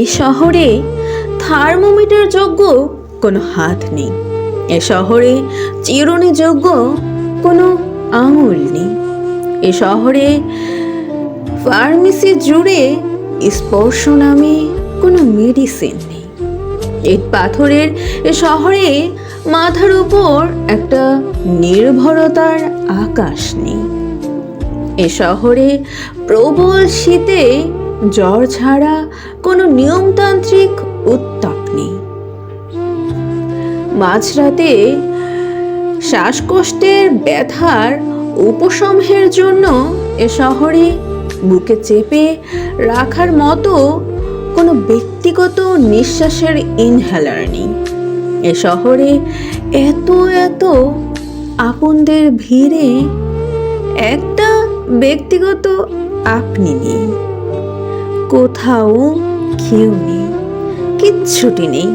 এ শহরে থার্মোমিটার যোগ্য কোনো হাত নেই। এ শহরে চিরুনি যোগ্য কোনো আঙুল নেই। এ শহরে ফার্মেসি জুড়ে স্পর্শ নামে কোনো মেডিসিন নেই। ইট পাথরের এ শহরে মাথার উপর একটা নির্ভরতার আকাশ নেই। এ শহরে প্রবল শীতে জ্বর ছাড়া কোনো নিয়মতান্ত্রিক উত্তাপ নেই। মাঝরাতে শ্বাসকষ্টের ব্যথার উপশমের জন্য এ শহরে বুকে চেপে রাখার মতো কোনো ব্যক্তিগত নিঃশ্বাসের ইনহেলার নেই। এ শহরে এত এত আপনদের ভিড়ে একটা ব্যক্তিগত আপনি নেই। কোথাও কেউ নেই কিচ্ছুটি নেই।